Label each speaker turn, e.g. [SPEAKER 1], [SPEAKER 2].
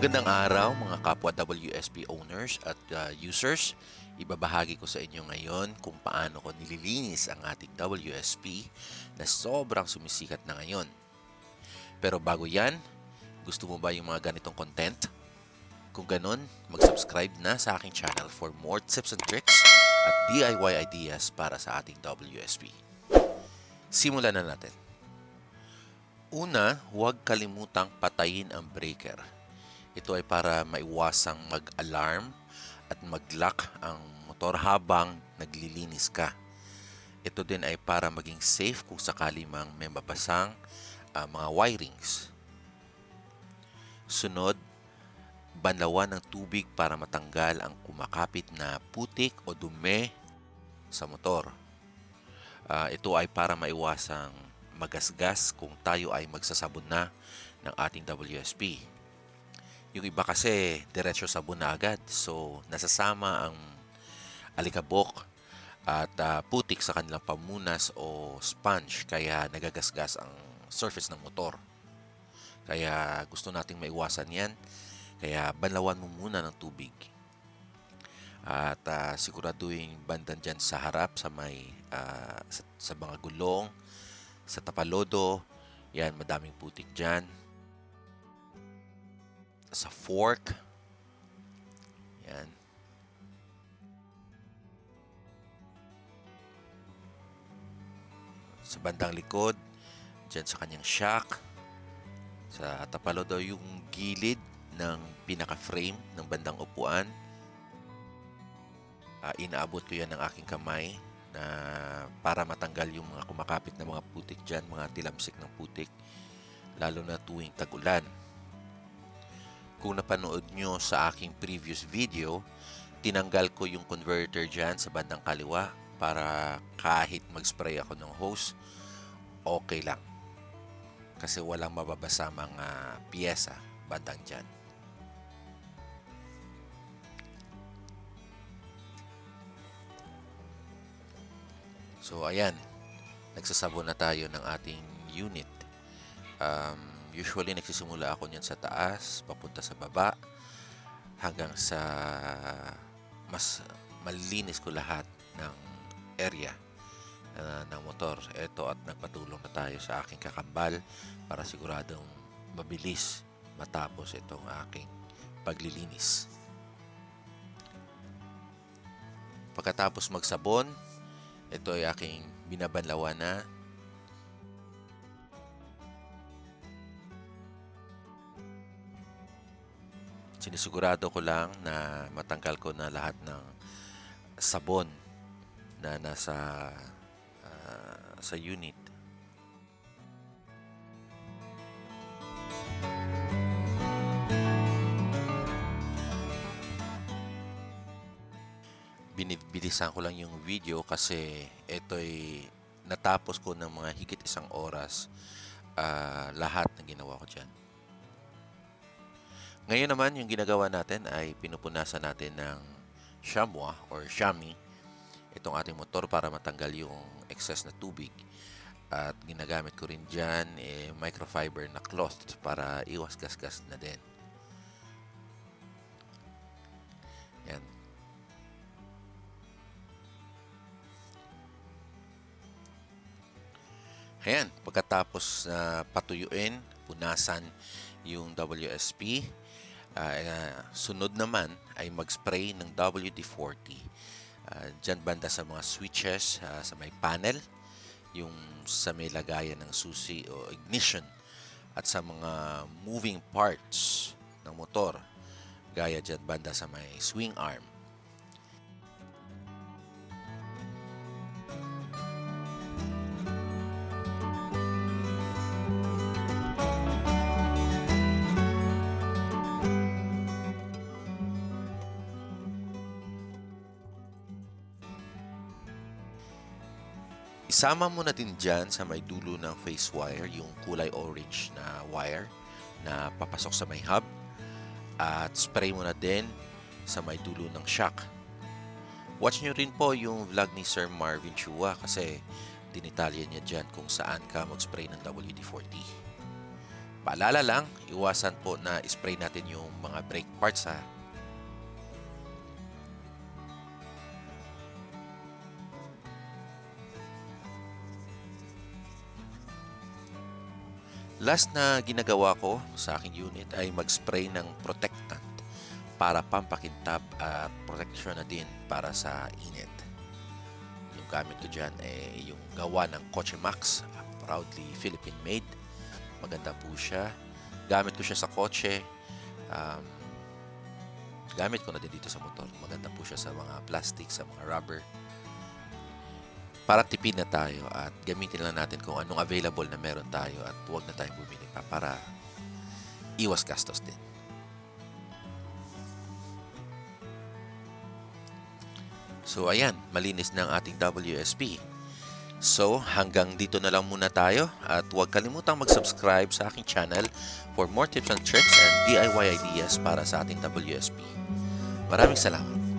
[SPEAKER 1] Magandang araw mga kapwa WSP owners at uh, users. Ibabahagi ko sa inyo ngayon kung paano ko nililinis ang ating WSP na sobrang sumisikat na ngayon. Pero bago yan, gusto mo ba yung mga ganitong content? Kung ganun, mag-subscribe na sa aking channel for more tips and tricks at DIY ideas para sa ating WSP. Simulan na natin. Una, huwag kalimutang patayin ang breaker. Ito ay para maiwasang mag-alarm at mag-lock ang motor habang naglilinis ka. Ito din ay para maging safe kung sakali mang may mabasang ah, mga wirings. Sunod, banlawan ng tubig para matanggal ang kumakapit na putik o dumi sa motor. Ah, ito ay para maiwasang magasgas kung tayo ay magsasabon na ng ating WSP. Yung iba kasi diretso sabon na agad. So, nasasama ang alikabok at ah, putik sa kanilang pamunas o sponge kaya nagagasgas ang surface ng motor. Kaya gusto nating maiwasan yan. Kaya banlawan mo muna ng tubig. At ah, siguraduhin bandan dyan sa harap, sa may ah, sa, sa mga gulong, sa tapalodo. Yan, madaming putik dyan. Sa fork. Yan. Sa bandang likod, dyan sa kanyang shock. Sa tapalodo yung gilid ng pinaka-frame ng bandang upuan. Ah, inaabot ko yan ng aking kamay na para matanggal yung mga kumakapit na mga putik dyan, mga tilamsik ng putik, lalo na tuwing tag-ulan. Kung napanood nyo sa aking previous video, tinanggal ko yung converter dyan sa bandang kaliwa para kahit mag-spray ako ng hose, okay lang. Kasi walang mababasa mga piyesa bandang dyan. So ayan, nagsasabon na tayo ng ating unit. Um, usually nagsisimula ako niyan sa taas, papunta sa baba, hanggang sa mas malinis ko lahat ng area uh, ng motor. Ito at nagpatulong na tayo sa aking kakambal para siguradong mabilis matapos itong aking paglilinis. Pagkatapos magsabon, ito ay aking binabanlawan na. Sinisigurado ko lang na matanggal ko na lahat ng sabon na nasa ah, sa unit. binibilisan ko lang yung video kasi ito'y natapos ko ng mga higit isang oras ah, lahat ng ginawa ko dyan. Ngayon naman, yung ginagawa natin ay pinupunasan natin ng chamois or chamois itong ating motor para matanggal yung excess na tubig. At ginagamit ko rin dyan eh, microfiber na cloth para iwas gasgas na din. Yan. Ayan, pagkatapos na patuyuin, punasan yung WSP, ah, sunod naman ay mag-spray ng WD-40. Ah, Diyan banda sa mga switches, ah, sa may panel, yung sa may lagayan ng susi o ignition, at sa mga moving parts ng motor, gaya dyan banda sa may swing arm. Isama mo na din dyan sa may dulo ng face wire, yung kulay orange na wire na papasok sa may hub. At spray mo na din sa may dulo ng shock. Watch nyo rin po yung vlog ni Sir Marvin Chua kasi dinitalya niya dyan kung saan ka mag-spray ng WD-40. Paalala lang, iwasan po na spray natin yung mga brake parts ha. Last na ginagawa ko sa aking unit ay mag-spray ng protectant para pampakintab at protection na din para sa init. Yung gamit ko dyan ay yung gawa ng Koche Max, proudly Philippine made. Maganda po siya. Gamit ko siya sa kotse. Um, gamit ko na din dito sa motor. Maganda po siya sa mga plastic, sa mga rubber. Para tipid na tayo at gamitin lang natin kung anong available na meron tayo at huwag na tayong bumili pa para iwas gastos din. So ayan, malinis na ang ating WSP. So hanggang dito na lang muna tayo at huwag kalimutang mag-subscribe sa aking channel for more tips and tricks and DIY ideas para sa ating WSP. Maraming salamat.